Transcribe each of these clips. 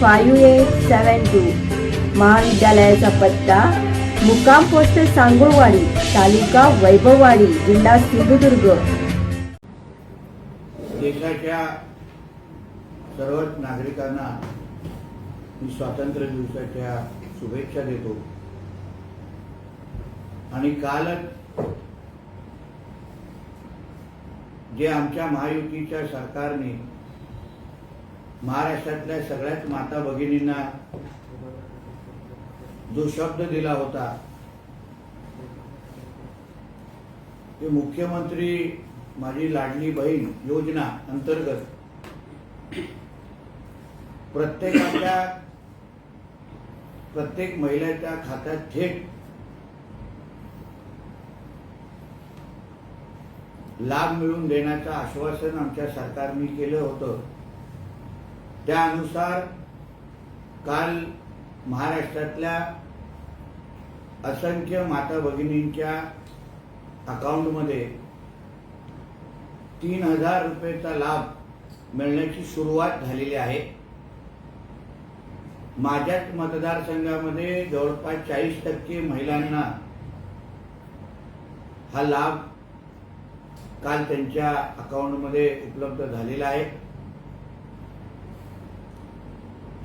five eight seven two. महाविद्यालयाचा पत्ता मुक्काम पोस्ट सांगोळवाडी तालुका वैभववाडी जिल्हा सिंधुदुर्ग. देशाच्या सर्वच नागरिकांना मी स्वातंत्र्य दिवसाच्या शुभेच्छा देतो. आणि कालच जे आमच्या महायुतीच्या सरकारने महाराष्ट्रातल्या सगळ्याच माता भगिनींना जो शब्द दिला होता ते मुख्यमंत्री माझी लाडली बहीण योजना अंतर्गत प्रत्येकाच्या प्रत्येक महिलेच्या खात्यात थेट लाभ मिळवून देण्याचं आश्वासन आमच्या सरकारने केलं होतं. त्यानुसार काल महाराष्ट्रातल्या असंख्य माता भगिनींच्या अकाउंटमध्ये तीन हजार रुपयेचा लाभ मिळण्याची सुरुवात झालेली आहे. माझ्याच मतदारसंघामध्ये जवळपास चाळीस टक्के महिलांना हा लाभ काल त्यांच्या अकाउंटमध्ये उपलब्ध झालेला आहे.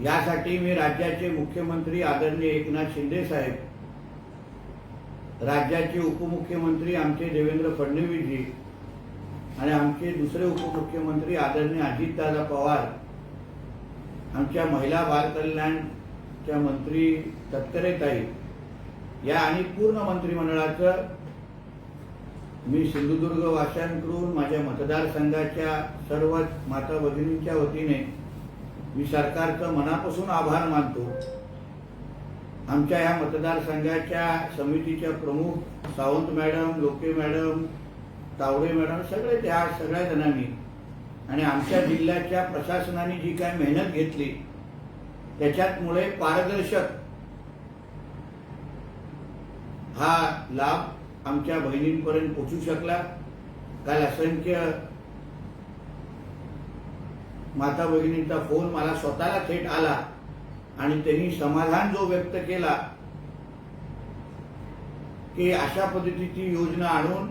यासाठी मी राज्याचे मुख्यमंत्री आदरणीय एकनाथ शिंदे साहेब राज्याचे उपमुख्यमंत्री आमचे देवेंद्र फडणवीसजी आणि आमचे दुसरे उपमुख्यमंत्री आदरणीय अजितदादा पवार आमच्या महिला बालकल्याणच्या मंत्री तत्करेताई या आणि पूर्ण मंत्रिमंडळाचं मी सिंधुदुर्ग वाशांकडून माझ्या मतदारसंघाच्या सर्व माता भगिनींच्या वतीने मी सरकारचं मनापासून आभार मानतो. आमच्या या मतदारसंघाच्या समितीच्या प्रमुख Sawant madam Loke madam Tawde madam सगळे त्या सगळ्या जणांनी आणि आमच्या जिल्ह्याच्या प्रशासनाने जी काय मेहनत घेतली त्याच्यामुळे पारदर्शक हा लाभ आमच्या बहिणींपर्यंत पोचू शकला. काल असंख्य माता भगिनींचा फोन मला स्वतःला थेट आला आणि त्यांनी समाधान जो व्यक्त केला की अशा पद्धतीची योजना आणून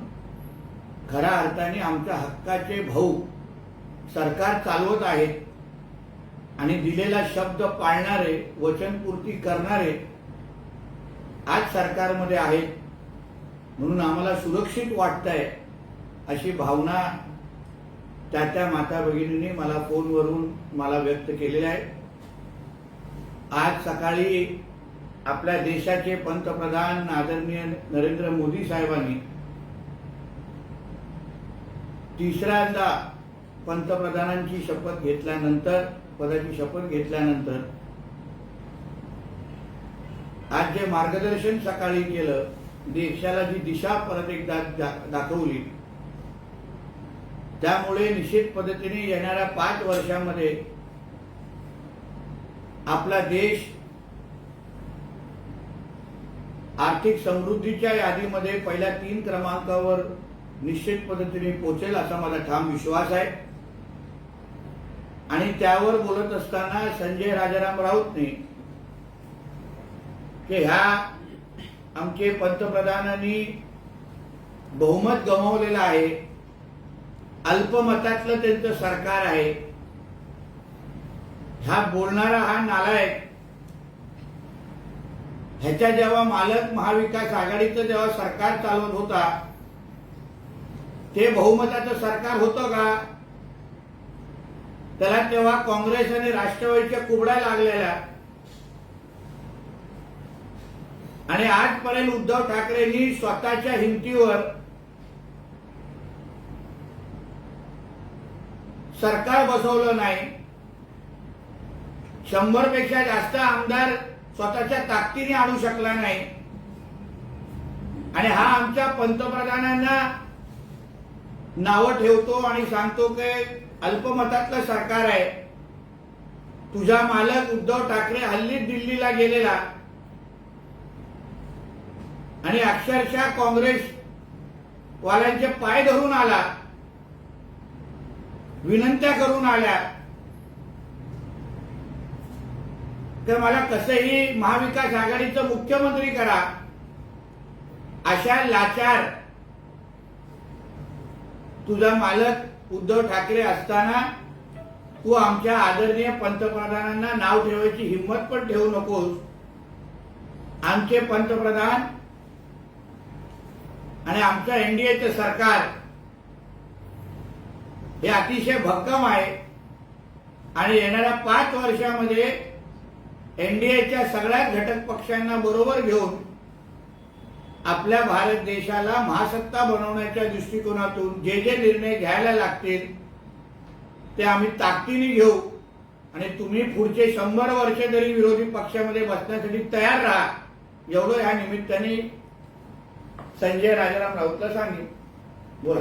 खऱ्या अर्थाने आमच्या हक्काचे भाऊ सरकार चालवत आहेत आणि दिलेला शब्द पाळणारे वचनपूर्ती करणारे आज सरकारमध्ये आहेत. म्हणून आम्हाला सुरक्षित वाटतंय अशी भावना त्या त्या माता भगिनींनी मला फोनवरून मला व्यक्त केलेले आहे. आज सकाळी आपल्या देशाचे पंतप्रधान आदरणीय नरेंद्र मोदी साहेबांनी तिसऱ्यांदा पंतप्रधानांची शपथ घेतल्यानंतर पदाची शपथ घेतल्यानंतर आज जे मार्गदर्शन सकाळी केलं देशाला जी दिशा परत एकदा दा- दाखवली त्यामुळे निश्चित पद्धतीने येणाऱ्या पाच वर्षामध्ये आपला देश आर्थिक समृद्धीच्या यादीमध्ये पहिल्या तीन क्रमांकावर निश्चित पद्धतीने पोचेल असा मला ठाम विश्वास आहे. आणि त्यावर बोलत असताना संजय राजाराम राऊतने की ह्या आमचे पंतप्रधानांनी बहुमत गमावलेलं आहे. अल्पमतातलं त्यांचं सरकार आहे. हा बोलणारा हा नालायक ह्याच्या जेव्हा मालक महाविकास आघाडीचं जेव्हा सरकार चालवत होता ते बहुमताचं सरकार होतं का? त्याला तेव्हा काँग्रेस आणि राष्ट्रवादीच्या कुबड्या लागलेल्या. आणि आजपर्यंत उद्धव ठाकरेंनी स्वतःच्या हिमतीवर सरकार बसवलं नाही शंभरपेक्षा जास्त आमदार स्वतःच्या ताकदीने आणू शकला नाही. आणि हा आमच्या पंतप्रधानांना नावं ठेवतो आणि सांगतो की अल्पमतातलं सरकार आहे. तुझा मालक उद्धव ठाकरे हल्लीच दिल्लीला गेलेला. आणि अक्षरशः काँग्रेस वाल्यांचे पाय धरून आला. विनंत्या करून आल्या. तर मला कसंही महाविकास आघाडीचं मुख्यमंत्री करा अशा लाचार तुझा मालक उद्धव ठाकरे असताना तू आमच्या आदरणीय पंतप्रधानांना नाव ठेवायची हिंमत पण ठेवू नकोस. आमचे पंतप्रधान आणि आमचं एनडीएचं सरकार हे अतिशय भक्कम आहे. आणि येणाऱ्या पाच वर्षामध्ये एनडीएच्या सगळ्या घटक पक्षांना बरोबर घेऊन आपल्या भारत देशाला महासत्ता बनवण्याच्या दृष्टिकोनातून जे जे निर्णय घ्यायला लागतील ते आम्ही ताकदीने घेऊ. आणि तुम्ही पुढचे शंभर वर्ष तरी विरोधी पक्षामध्ये बसण्यासाठी तयार राहा. एवढं ह्या निमित्ताने संजय राजाराम राऊतला सांगेन. बोला.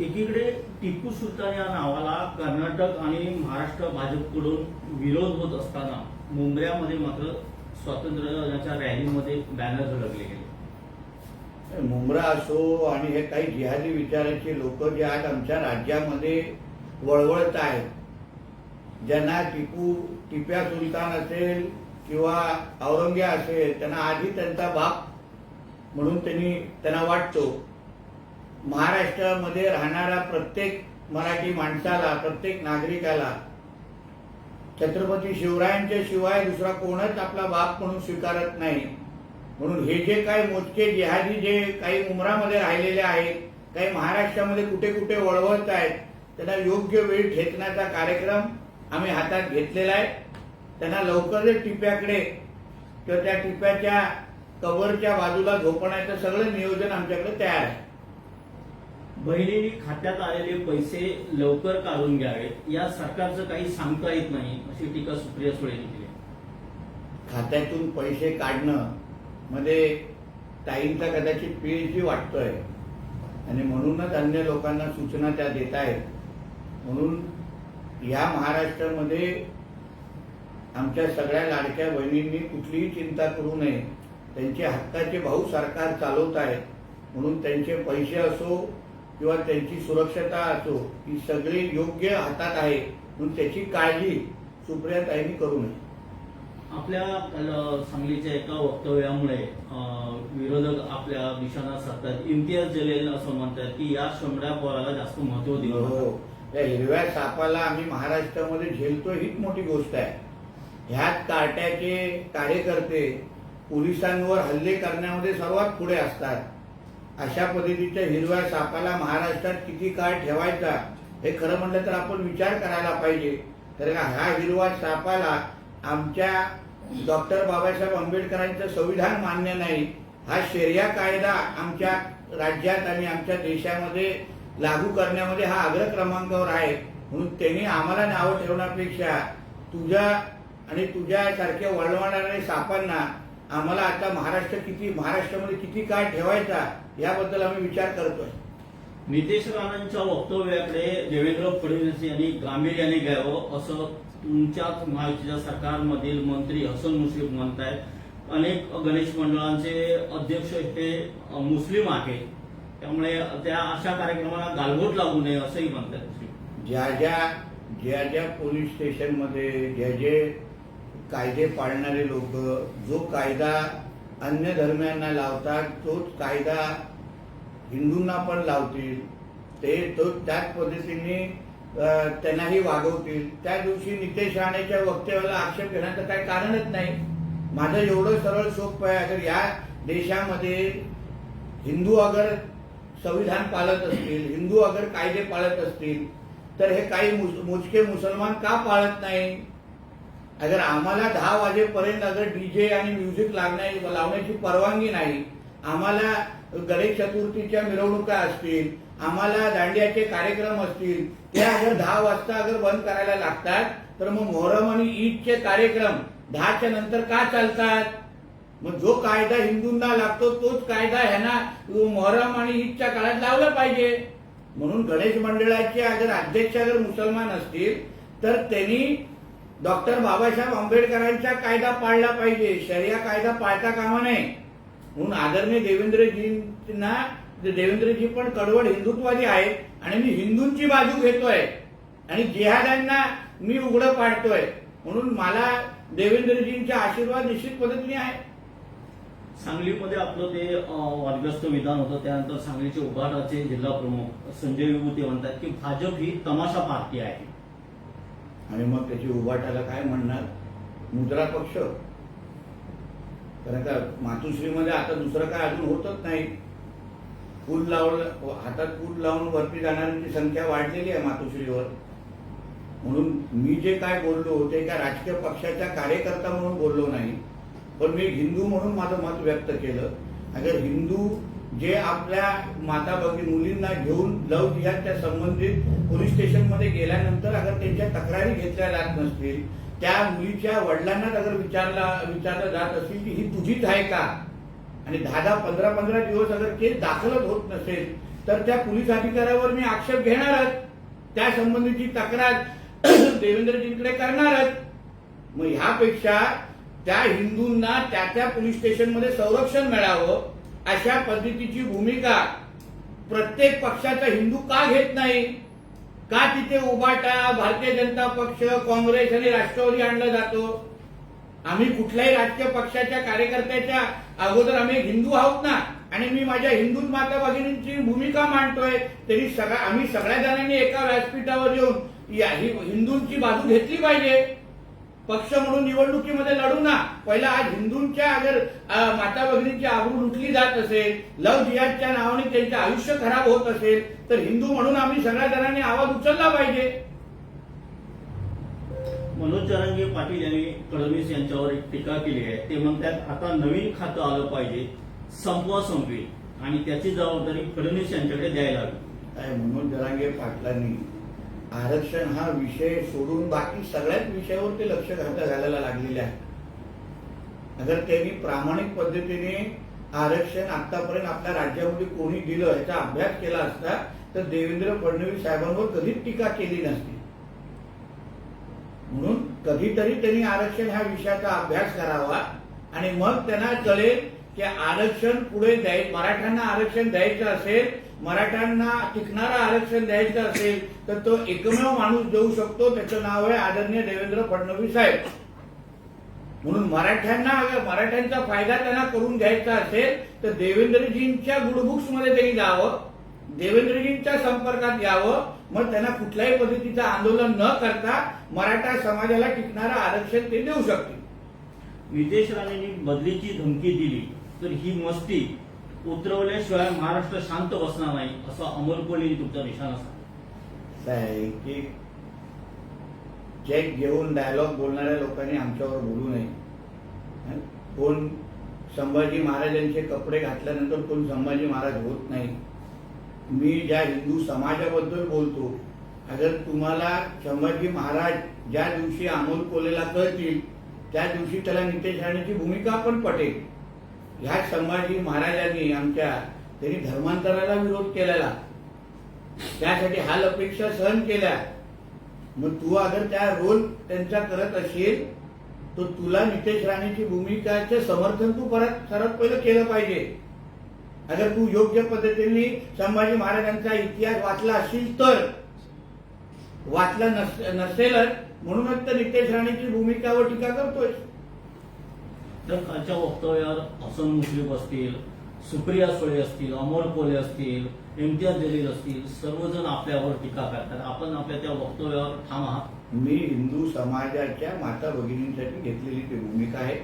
एकीकडे टिपू सुलतान या नावाला कर्नाटक आणि महाराष्ट्र भाजपकडून विरोध होत असताना मुंबईमध्ये मात्र स्वातंत्र्याच्या रॅलीमध्ये बॅनर झळकले गेले. मुंब्रा असो आणि हे काही जिहादी विचाराचे लोक जे आज आमच्या राज्यामध्ये वळवळत आहेत ज्यांना टिपू टिप्या सुलतान असेल किंवा औरंग्या असेल त्यांना आधी त्यांचा बाप म्हणून त्यांनी त्यांना वाटतो. महाराष्ट्रामध्ये राहणाऱ्या प्रत्येक मराठी माणसाला प्रत्येक नागरिकाला छत्रपती शिवरायांच्या शिवाय दुसरा कोणच आपला बाप म्हणून स्वीकारत नाही. म्हणून हे जे काही मोजके जिहादी जे काही उमरामध्ये राहिलेले आहेत काही महाराष्ट्रामध्ये कुठे कुठे वळवत आहेत त्यांना योग्य वेळ ठेचण्याचा कार्यक्रम आम्ही हातात घेतलेला आहे. त्यांना लवकरच टिप्याकडे किंवा त्या टिप्याच्या कव्हरच्या बाजूला झोपण्याचं सगळं नियोजन आमच्याकडे तयार आहे. बहिणीने खात्यात आलेले पैसे लवकर काढून घ्यावेत या सरकारचं काही सांगता येत नाही अशी टीका सुप्रिया सुळेंनी केली खात्यातून पैसे काढणं मध्ये ताईंचा कदाचित पीएचडी वाटतोय. आणि म्हणूनच अन्य लोकांना सूचना त्या देत आहेत म्हणून या महाराष्ट्रामध्ये आमच्या सगळ्या लाडक्या बहिणींनी कुठलीही चिंता करू नये. त्यांचे हक्काचे भाऊ सरकार चालवत आहेत. म्हणून त्यांचे पैसे असो किंवा त्यांची सुरक्षता असो ही सगळी योग्य हातात आहे म्हणून त्याची काळजी सुप्रिया ताईंनी करू नये. आपल्या सांगलीच्या एका वक्तव्यामुळे विरोधक आपल्या दिशांना साधतात इम्तियाज जलील असं म्हणतात की या शंभऱ्या पोराला जास्त महत्त्व दिलं हो. त्या हिरव्या सापाला आम्ही महाराष्ट्रामध्ये झेलतो हीच मोठी गोष्ट आहे. ह्याच कार्ट्याचे कार्यकर्ते पोलिसांवर हल्ले करण्यामध्ये सर्वात पुढे असतात. अशा पद्धतीच्या हिरव्या सापाला महाराष्ट्रात किती काळ ठेवायचा हे खरं म्हटलं तर आपण विचार करायला पाहिजे. तर का ह्या हिरवा सापाला आमच्या डॉक्टर बाबासाहेब आंबेडकरांचं संविधान मान्य नाही. हा शेरिया कायदा आमच्या राज्यात आणि आमच्या देशामध्ये लागू करण्यामध्ये हा अग्र क्रमांकावर आहे. म्हणून त्यांनी आम्हाला नावं ठेवण्यापेक्षा तुझ्या आणि तुझ्यासारख्या वळवणाऱ्या सापांना आम्हाला आता महाराष्ट्र किती महाराष्ट्रामध्ये किती काळ ठेवायचा याबद्दल आम्ही विचार करतोय. नितेश राणांच्या वक्तव्याकडे देवेंद्र फडणवीस यांनी गांभीर्याने घ्यावं असं तुमच्याच महायुतीच्या सरकारमधील मंत्री हसन मुश्रीफ म्हणतायत. अनेक गणेश मंडळांचे अध्यक्ष हे मुस्लिम आहेत. त्यामुळे त्या अशा कार्यक्रमाला गालबोट लागू नये असंही म्हणतात. ज्या ज्या ज्या ज्या पोलीस स्टेशनमध्ये ज्या जे कायदे पाळणारे लोक जो कायदा अन्य धर्मियांना लावतात तोच कायदा हिंदूंना पण लावतील. ते तो त्याच पद्धतीने त्यांनाही वागवतील. त्या दिवशी नितेश राणेच्या वक्तव्याला आक्षेप घेण्याचं काही कारणच नाही. माझं एवढं सरळ सोपं आहे अगर या देशामध्ये हिंदू अगर संविधान पाळत असतील हिंदू अगर कायदे पाळत असतील तर हे काही मोजके मुसलमान का पाळत नाही? अगर आम्हाला दहा वाजेपर्यंत अगर डीजे आणि म्युझिक लागण्या लावण्याची परवानगी नाही आम्हाला गणेश चतुर्थीच्या मिरवणुका असतील आम्हाला दांडियाचे कार्यक्रम असतील ते अगर दहा वाजता अगर बंद करायला लागतात तर मग मोहरम आणि ईदचे कार्यक्रम दहाच्या नंतर का चालतात? मग जो कायदा हिंदूंना लागतो तोच कायदा ह्यांना मोहरम आणि ईदच्या काळात लावला पाहिजे. म्हणून गणेश मंडळाचे अगर अध्यक्ष अगर मुसलमान असतील तर त्यांनी डॉक्टर बाबासाहेब आंबेडकरांचा कायदा पाळला पाहिजे. शर्या कायदा पाळता कामा नये. म्हणून आदरणीय देवेंद्रजींना देवेंद्रजी पण कडवड हिंदुत्वादी आहेत आणि मी हिंदूंची बाजू घेतोय. आणि जिहाद्यांना मी उघडं पाडतोय. म्हणून मला देवेंद्रजींचा आशीर्वाद निश्चित पद्धतीने आहे. सांगलीमध्ये आपलं ते वादग्रस्त विधान होतं. त्यानंतर सांगलीचे उभाटाचे जिल्हा प्रमुख संजय विभूती म्हणतात की भाजप ही तमाशा पार्टी आहे. आणि मग त्याची उभाटाला काय म्हणणार? मुद्रा पक्ष. कारण का मातुश्रीमध्ये आता दुसरं काय अजून होतच नाही. फूल लावलं हातात फूल लावून वरती जाणाऱ्यांची संख्या वाढलेली आहे मातुश्रीवर. म्हणून मी जे काय बोललो ते त्या राजकीय पक्षाच्या कार्यकर्ता म्हणून बोललो नाही. पण मी हिंदू म्हणून माझं मत व्यक्त केलं. अगर हिंदू जे आपल्या माता भगिनी मुलींना घेऊन लव जिहादच्या संबंधित पोलीस स्टेशनमध्ये गेल्यानंतर अगर त्यांच्या तक्रारी घेतल्या जात नसतील त्या मुलीच्या वडिलांनाच अगर विचारला विचारलं जात असेल की ही तुझीच आहे का? आणि दहा दहा पंधरा पंधरा दिवस अगर केस दाखलच होत नसेल तर त्या पोलीस अधिकाऱ्यावर मी आक्षेप घेणारच त्या संबंधीची तक्रार देवेंद्रजींकडे करणारच मग ह्यापेक्षा त्या हिंदूंना त्या त्या पोलीस स्टेशनमध्ये संरक्षण मिळावं अशा पद्धतीची भूमिका प्रत्येक पक्षाचा हिंदू का घेत नाही? का तिथे उभाटा भारतीय जनता पक्ष काँग्रेस आणि राष्ट्रवादी आणला जातो? आम्ही कुठल्याही राजकीय पक्षाच्या कार्यकर्त्याच्या अगोदर आम्ही हिंदू आहोत ना? आणि मी माझ्या हिंदू माता भगिनींची भूमिका मांडतोय तरी सगळ्या आम्ही सगळ्या जणांनी एका व्यासपीठावर येऊन या हिंदूंची बाजू घेतली पाहिजे. पक्ष म्हणून निवडणुकीमध्ये लढू ना. पहिला आज हिंदूंच्या अगर माता भगिनींची आबरू लुटली जात असेल लव जिहादच्या नावाने त्यांचं आयुष्य खराब होत असेल तर हिंदू म्हणून आम्ही सगळ्या जणांनी आवाज उचलला पाहिजे. मनोज जरांगे पाटील यांनी फडणवीस यांच्यावर एक टीका केली आहे. ते म्हणतात आता नवीन खातं आलं पाहिजे संपवा संपवी. आणि त्याची जबाबदारी फडणवीस यांच्याकडे द्यायला हवी. काय मनोज जरांगे पाटलांनी आरक्षण हा विषय सोडून बाकी सगळ्याच विषयावर ते लक्ष घालता घालायला लागलेले आहे. जर त्यांनी प्रामाणिक पद्धतीने आरक्षण आतापर्यंत आपल्या राज्यामध्ये कोणी दिलं याचा अभ्यास केला असता तर देवेंद्र फडणवीस साहेबांवर कधीच टीका केली नसती. म्हणून कधीतरी त्यांनी आरक्षण ह्या विषयाचा अभ्यास करावा आणि मग त्यांना कळेल की आरक्षण पुढे द्याय मराठ्यांना आरक्षण द्यायचं असेल मराठ्यांना टिकणारा आरक्षण द्यायचं असेल तर तो एकमेव माणूस देऊ शकतो. त्याचं नाव आहे आदरणीय देवेंद्र फडणवीस साहेब. म्हणून मराठ्यांना अगर मराठ्यांचा फायदा त्यांना करून घ्यायचा असेल तर देवेंद्रजींच्या गुडबुक्समध्ये त्यांनी जावं. देवेंद्रजींच्या संपर्कात यावं. मग त्यांना कुठल्याही पद्धतीचं आंदोलन न करता मराठा समाजाला टिकणारं आरक्षण ते देऊ शकतील. नितेश राणेंनी बदलीची धमकी दिली तर ही मस्ती उतरवल्याशिवाय महाराष्ट्र शांत बसणार नाही असं अमोल कोल्हेंनी तुमचा निशाणा सांगितला. की चेक घेऊन डायलॉग बोलणाऱ्या लोकांनी आमच्यावर बोलू नये. कोण संभाजी महाराजांचे कपडे घातल्यानंतर कोण संभाजी महाराज होत नाही. मी ज्या हिंदू समाजाबद्दल बोलतो अगर तुम्हाला संभाजी महाराज ज्या दिवशी अमोल कोलेला कळतील त्या दिवशी त्याला नितेश राणेची भूमिका पण पटेल. ह्या संभाजी महाराजांनी आमच्या त्यांनी धर्मांतराला विरोध केलेला. त्यासाठी हाल अपेक्षा सहन केल्या. मग तू अगर त्या रोल त्यांचा करत असेल तर तुला नितेश राणेची भूमिकाचं समर्थन तू परत सर्वात पहिलं केलं पाहिजे. अगर तू योग्य पद्धतीने संभाजी महाराजांचा इतिहास वाचला असेल तर वाचला नस नसेलच म्हणूनच तर नितेश राणेची भूमिकावर टीका करतोय तर कालच्या वक्तव्यावर हसन मुश्रीफ असतील सुप्रिया सुळे असतील अमोल कोले असतील इम्तियाज जलील असतील सर्वजण आपल्यावर टीका करतात. आपण आपल्या त्या वक्तव्यावर ठाम आहात? मी हिंदू समाजाच्या माता भगिनींसाठी घेतलेली ती भूमिका आहे.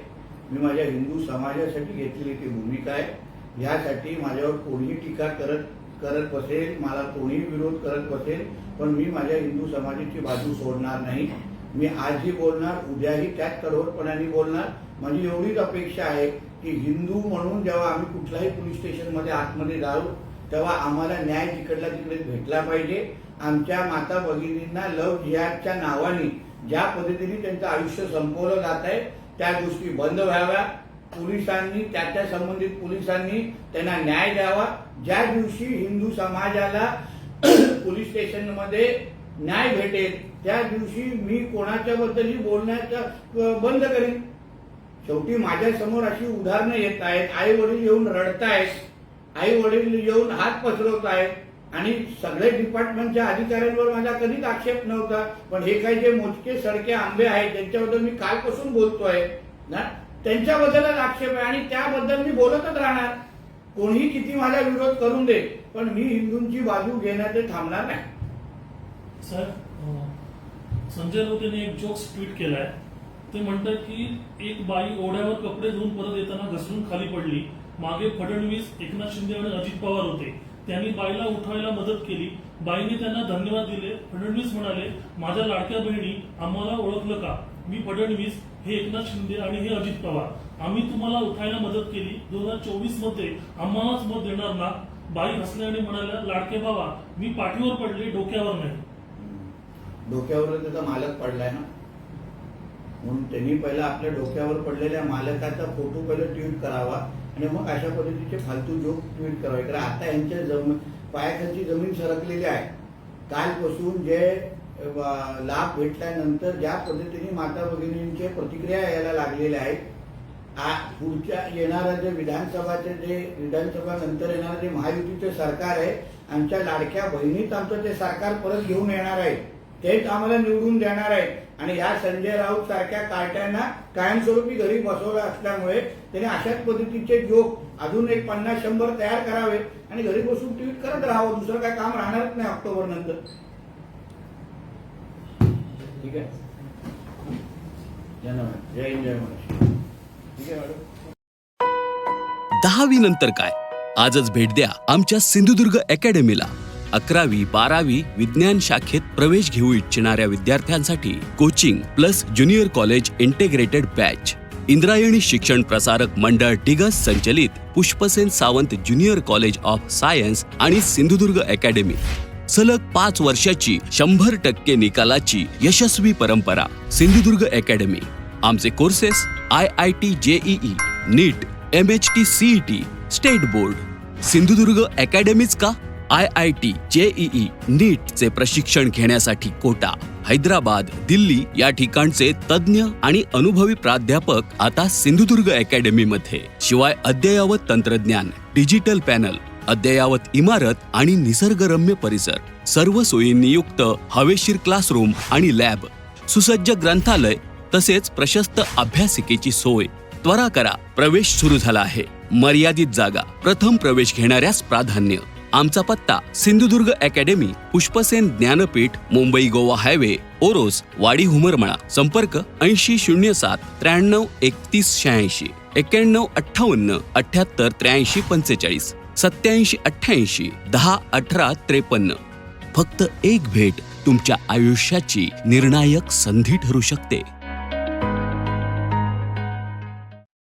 मी माझ्या हिंदू समाजासाठी घेतलेली ती भूमिका आहे. यासाठी माझ्यावर कोणीही टीका करत करत बसेल मला कोणीही विरोध करत बसेल पण मी माझ्या हिंदू समाजाची बाजू सोडणार नाही. मी आजही बोलणार उद्याही त्याच कठोरपणाने बोलणार. माझी एवढीच अपेक्षा आहे की हिंदू म्हणून जेव्हा आम्ही कुठल्याही पोलीस स्टेशनमध्ये आतमध्ये जाऊ तेव्हा आम्हाला न्याय तिकडला तिकडे भेटला पाहिजे. आमच्या माता भगिनींना लव जिहादच्या नावाने ज्या पद्धतीने त्यांचं आयुष्य संपवलं जात आहे त्या गोष्टी बंद व्हाव्या. पोलिसांनी त्या त्या संबंधित पोलिसांनी त्यांना न्याय द्यावा. ज्या दिवशी हिंदू समाजाला पोलीस स्टेशनमध्ये न्याय भेटेल त्या दिवशी मी कोणाच्या बद्दलही बोलण्याचं बंद करेन. शेवटी माझ्यासमोर अशी उदाहरणं येत आहेत. आई वडील येऊन रडतायत. आई वडील येऊन हात पसरवत आहेत आणि सगळे डिपार्टमेंटच्या अधिकाऱ्यांवर माझा कधीच आक्षेप नव्हता. पण हे काही जे मोजके सडके आंबे आहेत त्यांच्याबद्दल मी कालपासून बोलतोय. ना? त्यांच्याबद्दलच आक्षेप आहे आणि त्याबद्दल मी बोलतच राहणार. कोणीही किती माझा विरोध करून दे पण मी हिंदूंची बाजू घेण्याचे थांबणार नाही. सर संजय राऊत यांनी एक जोक्स ट्विट केलाय. ते म्हणतात की एक बाई ओढ्यावर कपडे धुवून परत येताना घसरून खाली पडली. मागे फडणवीस एकनाथ शिंदे आणि अजित पवार होते. त्यांनी बाईला उठवायला मदत केली. बाईने त्यांना धन्यवाद दिले. फडणवीस म्हणाले माझ्या लाडक्या बहिणी आम्हाला ओळखलं का? मी फडणवीस हे एकनाथ शिंदे आणि हे अजित पवार. आम्ही तुम्हाला उठायला मदत केली. दोन हजार चोवीसमध्ये आम्हालाच मत देणार ना? बाई हसल्या आणि म्हणाल्या लाडके बाबा मी पाठीवर पडले डोक्यावर नाही. डोक्यावर त्याचा मालक पडलाय ना? म्हणून त्यांनी पहिला आपल्या डोक्यावर पडलेल्या मालकाचा फोटो पहिला ट्विट करावा आणि मग अशा पद्धतीचे फालतू जोक ट्विट करावे. कारण आता यांच्या जम पायाखालची जमीन सरकलेली आहे. कालपासून जे लाभ भेटल्यानंतर ज्या पद्धतीने माता भगिनींचे प्रतिक्रिया यायला लागलेल्या आहेत पुढच्या येणाऱ्या जे विधानसभाचे जे विधानसभा नंतर येणारं जे महायुतीचे सरकार आहे आमच्या लाडक्या बहिणीत आमचं ते सरकार परत घेऊन येणार आहे तेच आम्हाला निवडून देणार आहे आणि या संजय राऊत सारख्या कार्ट्यांना कायमस्वरूपी घरी बसवलं असल्यामुळे त्याने अशाच पद्धतीचे जोक अजून एक पन्नास शंभर तयार करावे आणि घरी बसून ट्विट करत राहावं. दुसरं काय काम राहणारच नाही ऑक्टोबर नंतर. ठीक आहे? धन्यवाद जय हिंद जय महाराष्ट्र. ठीक आहे मॅडम? दहावी नंतर काय? आजच भेट द्या आमच्या सिंधुदुर्ग अकॅडमीला. अकरावी बारावी विज्ञान शाखेत प्रवेश घेऊ इच्छिणाऱ्या विद्यार्थ्यांसाठी coaching plus junior college integrated batch. Indrayani Shikshan Prasarak Mandal Digas संचलित Pushpasen Sawant junior college of science आणि सिंधुदुर्ग अकॅडमी. सलग पाच वर्षाची शंभर टक्के निकालाची यशस्वी परंपरा सिंधुदुर्ग अकॅडमी. आमचे courses I I T JEE NEET M H T CET state board. Sindhudurg अकॅडमीच का? आय आय टी जेईई नीटचे प्रशिक्षण घेण्यासाठी कोटा. हैदराबाद दिल्ली या ठिकाणचे तज्ज्ञ आणि अनुभवी प्राध्यापक आता सिंधुदुर्ग अकॅडमीमध्ये शिवाय अद्ययावत तंत्रज्ञान डिजिटल पॅनल अद्ययावत इमारत आणि निसर्गरम्य परिसर. सर्व सोयींनी युक्त हवेशीर क्लासरूम आणि लॅब सुसज्ज ग्रंथालय तसेच प्रशस्त अभ्यासिकेची सोय. त्वरा करा प्रवेश सुरू झाला आहे. मर्यादित जागा प्रथम प्रवेश घेणाऱ्यास प्राधान्य. आमचा पत्ता सिंधुदुर्ग अकॅडमी पुष्पसेन ज्ञानपीठ मुंबई गोवा हायवे ओरोस वाडी हुमरमळा. संपर्क ऐंशी शून्य सात त्र्याण्णव एकतीस शहाऐंशी एक्क्याण्णव अठ्ठावन्न अठ्याहत्तर त्र्याऐंशी पंचेचाळीस सत्याऐंशी अठ्ठ्याऐंशी दहा अठरा त्रेपन्न. फक्त एक भेट तुमच्या आयुष्याची निर्णायक संधी ठरू शकते.